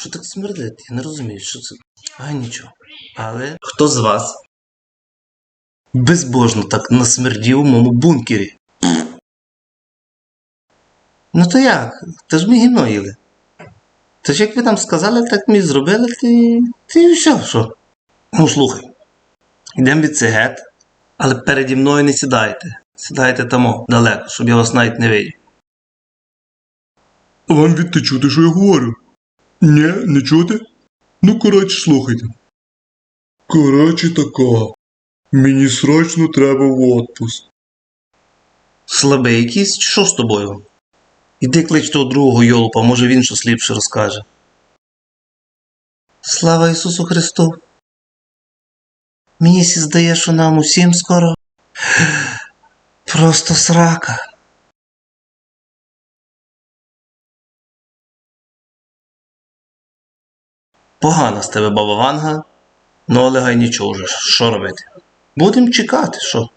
Що так смердить? Я не розумію, що це. А нічого. Але хто з вас безбожно так насмердів у моєму бункері? Ну то як? Та ж ми гімно їли. Та ж як ви там сказали, так ми зробили, ти. Ти все, що? Ну слухай. Йдемо від цигет, але переді мною не сідайте. Сідайте тамо далеко, щоб я вас навіть не видів. Вам відти чути, що я говорю? Ні, не чути? Ну, коротше, слухайте. Коротше тако. Мені срочно треба в отпуск. Слабий якийсь, що з тобою? Іди клич того другого йолупа, може він щось ліпше розкаже. Слава Ісусу Христу! Мені сі здає, що нам усім скоро. Просто срака. Погана з тебе баба Ванга, ну але гай нічого вже, що робити? Будемо чекати, що?